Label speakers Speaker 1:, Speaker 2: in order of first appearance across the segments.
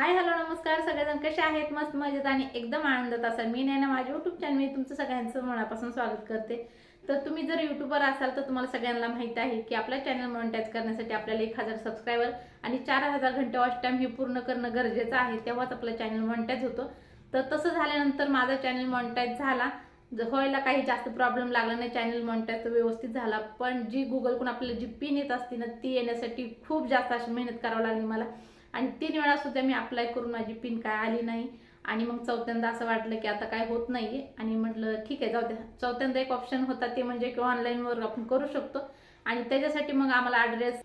Speaker 1: Hi hello नमस्कार. सगळेजण कसे आहेत? मस्त मजेत आणि एकदम आनंदात असाल. मी नाही ना माझ्या युट्यूब चॅनल तुमचं सगळ्यांचं मनापासून स्वागत करते. तर तुम्ही जर युट्यूबर असाल तर तुम्हाला सगळ्यांना माहीत आहे की आपला चॅनल मॉनिटाईज करण्यासाठी आपल्याला एक हजार सबस्क्रायबर आणि चार हजार घंटे वॉच टाईम हे पूर्ण करणं गरजेचं आहे. तेव्हाच आपलं चॅनल मॉनिटाईज होतो. तर तसं झाल्यानंतर माझा चॅनल मॉनिटाईज झाला. व्हायला काही जास्त प्रॉब्लेम लागला नाही चॅनल मॉनिटाईज व्यवस्थित झाला. पण जी गुगलकडून आपल्याला जी पिन येत असते ना ती येण्यासाठी खूप जास्त अशी मेहनत करावी लागली मला. आणि तीन वेळा सुद्धा मी अप्लाय करून माझी पिन काय आली नाही. आणि मग चौथ्यांदा असं वाटलं की आता काय होत नाही आणि म्हटलं ठीक आहे जाऊ द्या. चौथ्यांदा एक ऑप्शन होता ते म्हणजे की ऑनलाईनवर आपण करू शकतो. आणि त्याच्यासाठी मग आम्हाला ॲड्रेस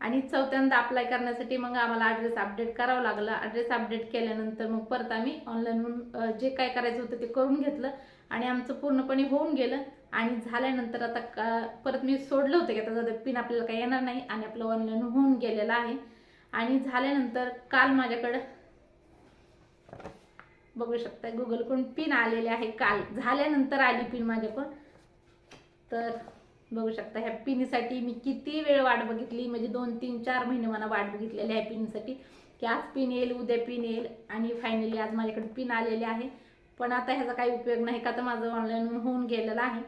Speaker 1: आणि चौथ्यांदा अप्लाय करण्यासाठी मग आम्हाला ॲड्रेस अपडेट करावा लागला. ॲड्रेस अपडेट केल्यानंतर मग परत आम्ही ऑनलाईनवरून जे काय करायचं होतं ते करून घेतलं. आणि आमचं पूर्णपणे होऊन गेलं. आणि झाल्यानंतर आता का परत मी सोडलं होतं की आता पिन आपल्याला काही येणार नाही. आणि आपलं ऑनलाईन होऊन गेलेलं आहे. आणि झाल्यानंतर काल माझ्याकडं बघू शकता गुगलकडून पिन आलेले आहे काल. झाल्यानंतर आली पिन माझ्याकडून. तर बघू शकता ह्या पिनीसाठी मी किती वेळ वाट बघितली? म्हणजे दोन तीन चार महिने मला वाट बघितलेली आहे पिनसाठी की आज पिन येईल उद्या पिन येईल आणि फायनली आज माझ्याकडे पिन आलेले आहे. पण आता ह्याचा काही उपयोग नाही का तर माझं ऑनलाईन होऊन गेलेलं आहे.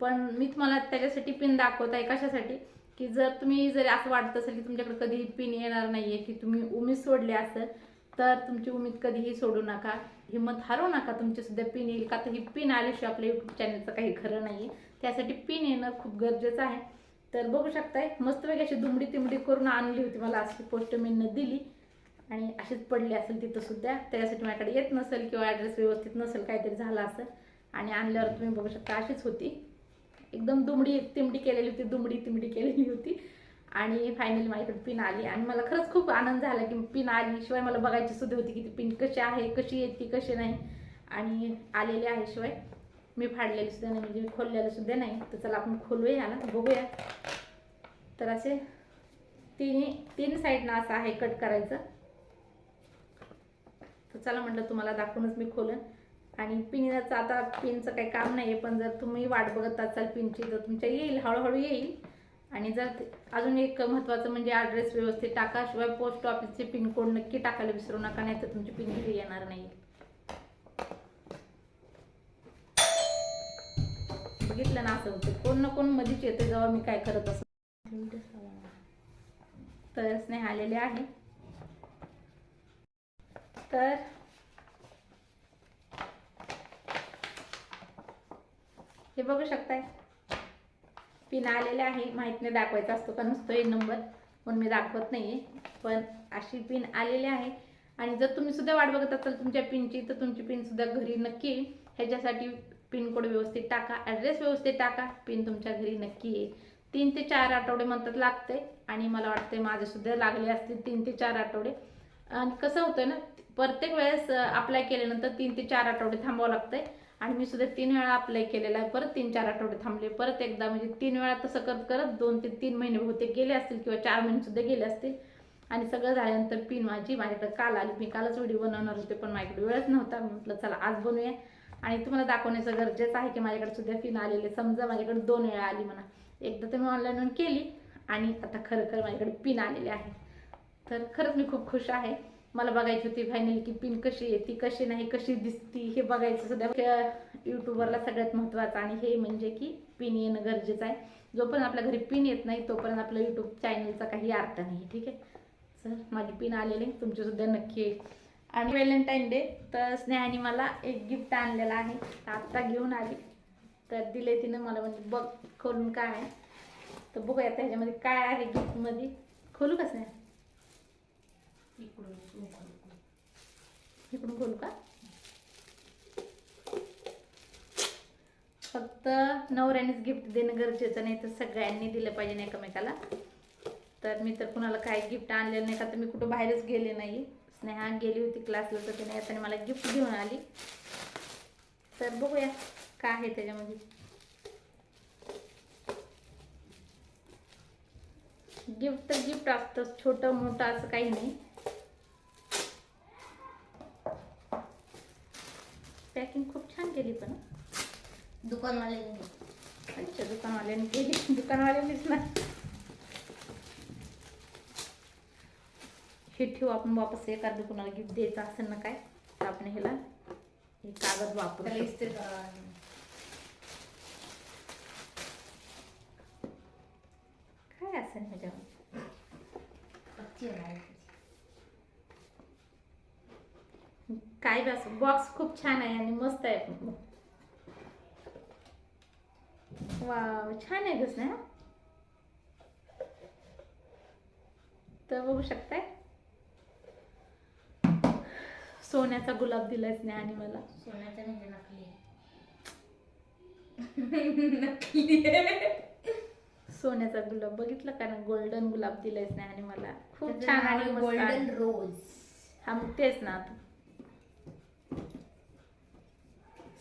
Speaker 1: पण मी तुम्हाला त्याच्यासाठी पिन दाखवत आहे कशासाठी? की जर तुम्ही जर असं वाटत असेल की तुमच्याकडे कधीही पिन येणार नाहीये की तुम्ही उमेद सोडली असेल तर तुमची उमेद कधीही सोडू नका. हिंमत हारू नका तुमची सुद्धा पिन येईल. का तर ही पिन आल्याशिवाय आपल्या युट्यूब चॅनलचं काही खरं नाही त्यासाठी पिन येणं खूप गरजेचं आहे. तर बघू शकताय मस्तपैकी अशी दुमडी तिमडी करून आणली होती मला अशी पोस्ट मीनं दिली. आणि अशीच पडली असेल तिथं सुद्धा. त्यासाठी माझ्याकडे येत नसेल किंवा ॲड्रेस व्यवस्थित नसेल काहीतरी झालं असेल. आणि आणल्यावर तुम्ही बघू शकता अशीच होती. एकदम दुमडी तिमडी केलेली होती दुमडी तिमडी केलेली होती. आणि फायनली माझ्याकडे पिन आली. आणि मला खरंच खूप आनंद झाला की पिन आली शिवाय मला बघायची सुद्धा होती की ती पिन कशी आहे कशी येते कशी नाही. आणि आलेली आहे शिवाय. मी फाडलेली सुद्धा नाही म्हणजे खोललेलं सुद्धा नाही. तर चला आपण खोलूया याला बघूया. तर असे तिन्ही तीन साईडनं असं आहे कट करायचं. तर चला म्हटलं तुम्हाला दाखवूनच मी खोलन. आणि पिनचं आता पिनचं काही काम नाही आहे पण जर तुम्ही वाट बघत असाल पिनची तर तुमच्या येईल हळूहळू येईल. आणि जर अजून एक महत्त्वाचं म्हणजे ॲड्रेस व्यवस्थित टाका शिवाय पोस्ट ऑफिसचे पिन कोड नक्की टाकायला विसरू नका नाही तर तुमची पिन घरी येणार नाही. बघितलं ना असं होतं. कोण ना कोण मधीच येते जेव्हा मी काय करत असं तर स्नेह आलेले आहे. तर हे बघू शकताय. पिन आलेले आहे माहीत नाही दाखवायचा असतो का नसतो एक नंबर पण मी दाखवत नाहीये. पण अशी पिन आलेली आहे. आणि जर तुम्ही सुद्धा वाट बघत असाल तुमच्या पिनची तर तुमची पिन सुद्धा घरी नक्की ह्याच्यासाठी पिन कोड व्यवस्थित टाका ॲड्रेस व्यवस्थित टाका पिन तुमच्या घरी नक्की येईल. तीन ते चार आठवडे म्हणतात लागते आणि मला वाटते माझे सुद्धा लागले असतील तीन ते चार आठवडे. आणि कसं होतं ना प्रत्येक वेळेस अप्लाय केल्यानंतर तीन ते चार आठवडे थांबावं लागतंय. आणि मी सुद्धा तीन वेळा अप्लाय केलेला आहे. परत तीन चार आठवडे थांबले. परत एकदा म्हणजे तीन वेळा तसं करत करत दोन ते तीन महिने होते गेले असतील किंवा चार महिने सुद्धा गेले असतील. आणि सगळं झाल्यानंतर पिन माझी माझ्याकडे काल आली. मी कालच व्हिडिओ बनवणार होते पण माझ्याकडे वेळच नव्हता. म्हटलं चला आज बनवूया. आणि तुम्हाला दाखवण्याचं गरजेचं आहे की माझ्याकडे सुद्धा पिन आलेले. समजा माझ्याकडे दोन वेळा आली म्हणा. एकदा तर मी ऑनलाईनवरून केली आणि आता खरं खरं माझ्याकडे पिन आलेले आहे. तर खरंच मी खूप खुश आहे. मला बघायची होती फायनली की पिन कशी येते कशी नाही कशी दिसती हे बघायचं सुद्धा युट्यूबरला सगळ्यात महत्त्वाचं आणि हे म्हणजे की पिन येणं गरजेचं आहे. जोपर्यंत आपल्या घरी पिन येत नाही तोपर्यंत आपल्या युट्यूब चॅनलचा काही अर्थ नाही ठीक आहे? सर माझी पिन आलेली तुमची सुद्धा नक्की येईल. आणि व्हॅलेंटाईन डे तर स्नेहाने मला एक गिफ्ट आणलेलं आहे. आत्ता घेऊन आली. तर दिले तिनं मला म्हणजे बघ खोलून काय आहे. तर बघूया आता ह्याच्यामध्ये काय आहे गिफ्टमध्ये खोलू का स्नेहा? इकडून खोलू का? फक्त नवऱ्यानेच गिफ्ट देणं गरजेचं नाही तर सगळ्यांनी दिलं पाहिजे ना एकमेकाला. तर मी तर कुणाला काय गिफ्ट आणलेलं नाही का तर मी कुठं बाहेरच गेले नाही. स्नेहा गेली होती क्लासला तर तिने आता मला गिफ्ट घेऊन आली. तर बघूया काय आहे त्याच्यामध्ये. गिफ्ट तर गिफ्ट असतं छोटं मोठं असं काही नाही पॅकिंग खूप छान केली पण
Speaker 2: दुकानवाले
Speaker 1: अच्छा दुकानवाल्याने केली. दुकानवाल्यानेच ना हे ठेवू आपण वापस एखादं कुणाला गिफ्ट द्यायचं असेल ना काय तर आपण ह्याला हे कागद वापरू. काय असेल ह्याच्यावर. काय बी असं बॉक्स खूप छान आहे आणि मस्त आहे. वाव छान आहे गस ना तर बघू शकताय. सोन्याचा गुलाब दिलाय स्नेहाने मला.
Speaker 2: सोन्याचं म्हणजे नकली.
Speaker 1: सोन्याचा गुलाब बघितलं का? ना गोल्डन गुलाब दिलाय स्नेहाने मला. खूप छान आणि.
Speaker 2: Golden rose.
Speaker 1: हा मग तेच ना.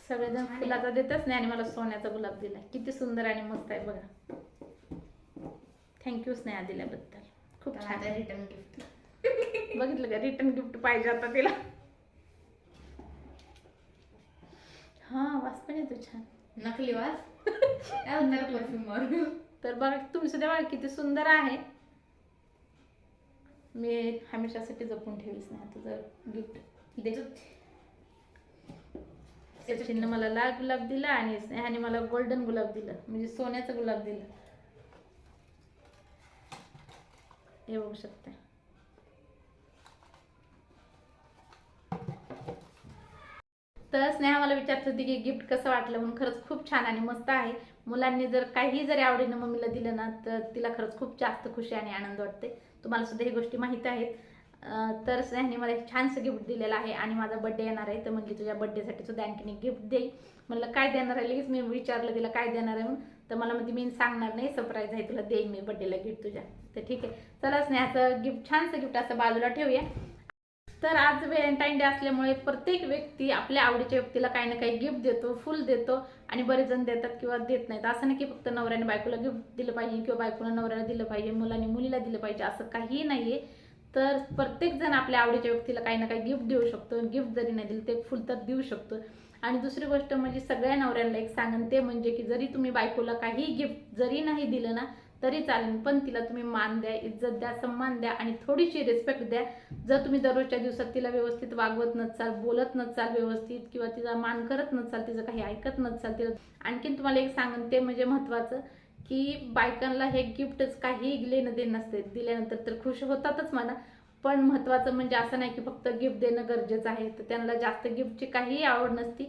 Speaker 1: सगळेजण फुलाचा देतच नाही आणि मला सोन्याचा गुलाब दिला किती सुंदर आणि मस्त आहे बघा. थँक्यू स्नेहा दिल्याबद्दल. खूप छान.
Speaker 2: रिटर्न गिफ्ट
Speaker 1: बघितलं का? रिटर्न गिफ्ट पाहिजे आता तिला. हा वास पण येतो छान.
Speaker 2: नकली वास? परफ्यूमर
Speaker 1: तर बघा तुम्ही सुद्धा बघा किती सुंदर आहे. मी हमेशासाठी जपून ठेवीस नाही तुझं गिफ्ट दे. सचिननं मला लाल गुलाब दिला आणि स्नेहाने मला गोल्डन गुलाब दिलं म्हणजे सोन्याचा गुलाब दिला. हे बघू शकता तर स्नेहा मला विचारत होती की गिफ्ट कसं वाटलं म्हणून खरंच खूप छान आणि मस्त आहे. मुलांनी जर काही जरी आवडीनं मम्मीला दिलं ना तर तिला खरंच खूप जास्त खुशी आणि आनंद वाटते तुम्हाला सुद्धा ही गोष्टी माहीत आहेत. तर स्नेहाने मला एक छानसं गिफ्ट दिलेलं आहे आणि माझा बड्डे येणार आहे तर म्हणजे तुझ्या बड्डेसाठी सुद्धा आणखीन एक गिफ्ट देईल म्हणलं काय देणार आहे लगेच? मी विचारलं तिला काय देणार आहे? म्हणून. तर मला म्हणजे मी सांगणार नाही सरप्राईज आहे तुला देईन मी बड्डेला गिफ्ट तुझ्या. तर ठीक आहे. चला स्नेहाचं गिफ्ट छानसं गिफ्ट असं बाजूला ठेवूया. तर आज व्हॅलेंटाईन डे असल्यामुळे प्रत्येक व्यक्ती आपल्या आवडीच्या व्यक्तीला काही ना काही गिफ्ट देतो फुल देतो आणि बरेच जण देतात किंवा देत नाहीत. असं नाही की फक्त नवऱ्याने बायकोला गिफ्ट दिलं पाहिजे किंवा बायकोला नवऱ्याला दिलं पाहिजे मुलाने मुलीला दिलं पाहिजे असं काहीही आहे तर प्रत्येक जण आपल्या आवडीच्या व्यक्तीला काही ना काही गिफ्ट देऊ शकतो. गिफ्ट जरी नाही दिलं ते फुल तर देऊ शकतो. आणि दुसरी गोष्ट म्हणजे सगळ्या नवऱ्यांना एक सांगन ते म्हणजे की जरी तुम्ही बायकोला काही गिफ्ट जरी नाही दिलं ना तरी चालेल पण तिला तुम्ही मान द्या इज्जत द्या सन्मान द्या आणि थोडीशी रिस्पेक्ट द्या. जर तुम्ही दररोजच्या दिवसात तिला व्यवस्थित वागवत नसाल बोलत नसाल व्यवस्थित किंवा तिचा मान करत नसाल तिचं काही ऐकत नसाल तिला आणखीन तुम्हाला एक सांगन ते म्हणजे महत्वाचं की बायकांना हे गिफ्टच काही लेणं देणं नसते. दिल्यानंतर तर खुश होतातच म्हणा. पण महत्वाचं म्हणजे असं नाही की फक्त गिफ्ट देणं गरजेचं आहे. तर त्यांना जास्त गिफ्टची काहीही आवड नसती.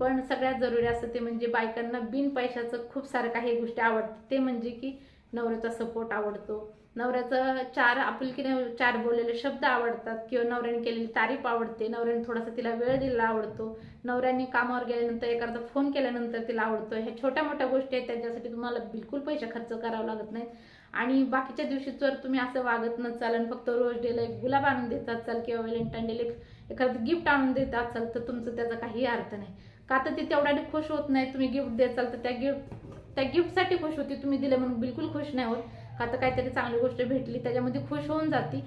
Speaker 1: पण सगळ्यात जरुरी असतं ते म्हणजे बायकांना बिन पैशाचं खूप सारं काही गोष्टी आवडतात. ते म्हणजे की नवऱ्याचा सपोर्ट आवडतो. नवऱ्याचं चार आपुलकीने चार बोललेले शब्द आवडतात किंवा नवऱ्याने केलेली तारीफ आवडते नवऱ्याने थोडासा तिला वेळ दिला आवडतो नवऱ्याने कामावर गेल्यानंतर एखादा फोन केल्यानंतर तिला आवडतो. ह्या छोट्या मोठ्या गोष्टी आहेत त्याच्यासाठी तुम्हाला बिलकुल पैसे खर्च करावा लागत नाही आणि बाकीच्या दिवशी जर तुम्ही असं वागत नसाल आणि फक्त रोज डेला एक गुलाब आणून देत असाल किंवा व्हॅलेंटाईन डेला एक एखादं गिफ्ट आणून देत असाल तर तुमचं त्याचा काही अर्थ नाही. का तर ती तेवढ्याने खुश होत नाही तुम्ही गिफ्ट देताल तर त्या गिफ्ट त्या गिफ्टसाठी खुश होती. तुम्ही दिलं म्हणून बिलकुल खुश नाही होत. का तर काहीतरी चांगली गोष्ट भेटली त्याच्यामध्ये खुश होऊन जाती.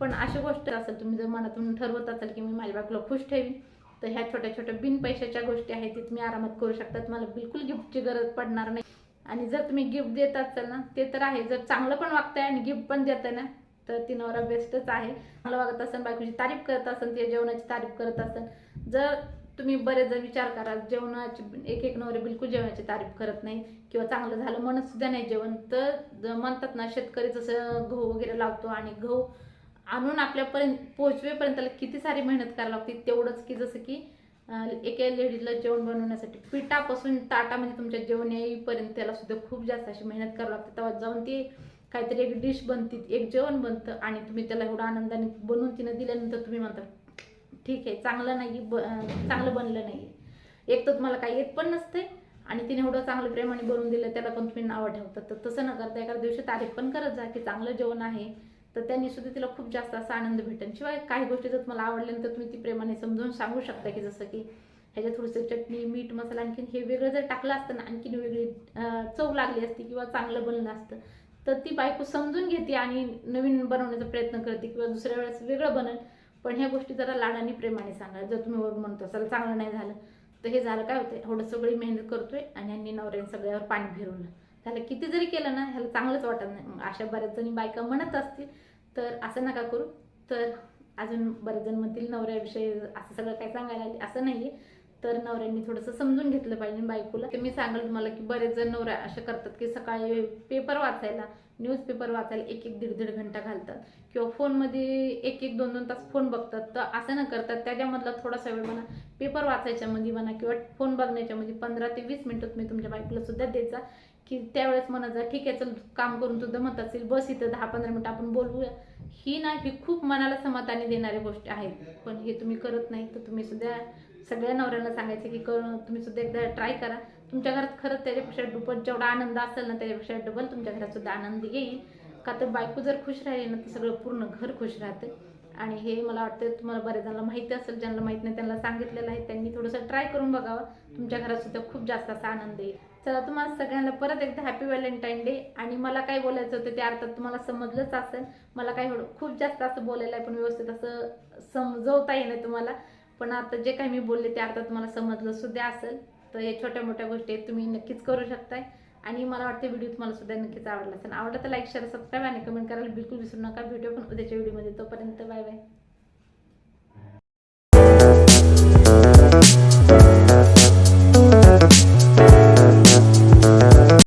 Speaker 1: पण अशी गोष्ट असेल तुम्ही जर मनातून ठरवत असाल की मी माझ्या बायकोला खुश ठेवीन तर ह्या छोट्या छोट्या बिन पैशाच्या गोष्टी आहेत ती तुम्ही आरामात करू शकता तुम्हाला बिलकुल गिफ्टची गरज पडणार नाही. आणि जर तुम्ही गिफ्ट देत असाल ना ते तर आहे. जर चांगलं पण वागताय आणि गिफ्ट पण देताय ना तर ती नवरा बेस्टच आहे. चांगलं वागत असेल बायकोची तारीफ करत असेल ते जेवणाची तारीफ करत असेल जर तुम्ही बरेच जण विचार करा जेवणाची एक एक नवरे बिलकुल जेवणाची तारीफ करत नाही किंवा चांगलं झालं म्हणत सुद्धा नाही जेवण. तर म्हणतात ना शेतकरी जसं गहू वगैरे लावतो आणि गहू आणून आपल्यापर्यंत पोहोचवेपर्यंत त्याला किती सारी मेहनत करावी लागते तेवढंच की जसं की एका लेडीजला जेवण बनवण्यासाठी पिठापासून ताटामध्ये तुमच्या जेवण येईपर्यंत त्याला सुद्धा खूप जास्त अशी मेहनत करावी लागते. तेव्हा जाऊन ती काहीतरी एक डिश बनते एक जेवण बनतं आणि तुम्ही त्याला एवढं आनंदाने बनवून तिनं दिल्यानंतर तुम्ही म्हणता ठीक आहे चांगलं नाही ब चांगलं बनलं नाही एक तर तुम्हाला काही येत पण नसते आणि तिने एवढं चांगलं प्रेमाने बनवून दिलं त्याला पण तुम्ही नावं ठेवतात. तर तसं न करता एखाद्या दिवशी तारीफ पण करत जा की चांगलं जेवण आहे. तर त्यांनी सुद्धा तिला खूप जास्त असा आनंद भेटेल. शिवाय काही गोष्टी जर तुम्हाला आवडल्यानंतर तुम्ही ती प्रेमाने समजून सांगू शकता की जसं की ह्याच्यात थोडंसं चटणी मीठ मसाला आणखीन हे वेगळं जर टाकलं असतं ना आणखीन वेगळी चव लागली असती किंवा चांगलं बनलं असतं तर ती बायको समजून घेते आणि नवीन बनवण्याचा प्रयत्न करते किंवा दुसऱ्या वेळेस वेगळं बनल पण ह्या गोष्टी जरा लाडाने प्रेमाने सांगा. जर तुम्ही वरून म्हणतो असाल चांगलं नाही झालं. तर हे झालं काय होतं एवढं सगळी मेहनत करतोय आणि यांनी नवऱ्याने सगळ्यावर पाणी फिरवलं. त्याला किती जरी केलं ना ह्याला चांगलंच वाटत नाही. अशा बऱ्याच जणी बायका म्हणत असतील तर असं नका करू. तर अजून बरेच जण म्हणतील नवऱ्याविषयी असं सगळं काय सांगायला आले. असं नाहीये. तर नवऱ्यांनी थोडंसं समजून घेतलं पाहिजे बायकोला. तर मी सांगेल तुम्हाला की बरेच जण नवऱ्या असे करतात की सकाळी पेपर वाचायला न्यूजपेपर वाचायला एक एक दीड दीड घंटा घालतात. किंवा फोनमध्ये एक एक दोन दोन तास फोन बघतात. तर असं न करतात त्याच्यामधला थोडासा वेळ म्हणा पेपर वाचायच्या मध्ये म्हणा किंवा फोन बघण्याच्या मध्ये पंधरा ते वीस मिनिटं तुम्ही तुमच्या बायकोला सुद्धा द्यायचा. की त्यावेळेस म्हणा जा ठीक आहे चल काम करून सुद्धा मत असेल बस इथं दहा पंधरा मिनिटं आपण बोलूया ही ना ही खूप मनाला समाधानी देणारी गोष्ट आहेत पण हे तुम्ही करत नाही तर तुम्ही सुद्धा सगळ्या नवऱ्यांना सांगायचं की कर तुम्ही सुद्धा एकदा ट्राय करा. तुमच्या घरात खरंच त्याच्यापेक्षा दुप्पट जेवढा आनंद असेल ना त्याच्यापेक्षा डबल तुमच्या घरात सुद्धा आनंद येईल. का तर बायको जर खुश राहिली ना तर सगळं पूर्ण घर खुश राहतं. आणि हे मला वाटतं तुम्हाला बऱ्याच जणांना माहिती असेल ज्यांना माहीत नाही त्यांना सांगितलेलं आहे. त्यांनी थोडंसं ट्राय करून बघावं. तुमच्या घरात सुद्धा खूप जास्त असा आनंद येईल. चला तुम्हाला सगळ्यांना परत एकदा हॅपी व्हॅलेंटाईन डे आणि मला काय बोलायचं होतं त्या अर्थात तुम्हाला समजलंच असेल. मला काय खूप जास्त असं बोलायला आहे पण व्यवस्थित असं समजवता येईल तुम्हाला. पण आता जे काही मी बोलले ते अर्थात तुम्हाला समजलं सुद्धा असेल. तर हे छोट्या मोठ्या गोष्टी आहेत तुम्ही नक्कीच करू शकताय. आणि मला वाटतं व्हिडिओ तुम्हाला सुद्धा नक्कीच आवडला असेल. आवडला तर लाईक शेअर सबस्क्राईब आणि कमेंट करायला बिलकुल विसरू नका. व्हिडिओ पण उद्याच्या व्हिडिओमध्ये. तोपर्यंत बाय बाय.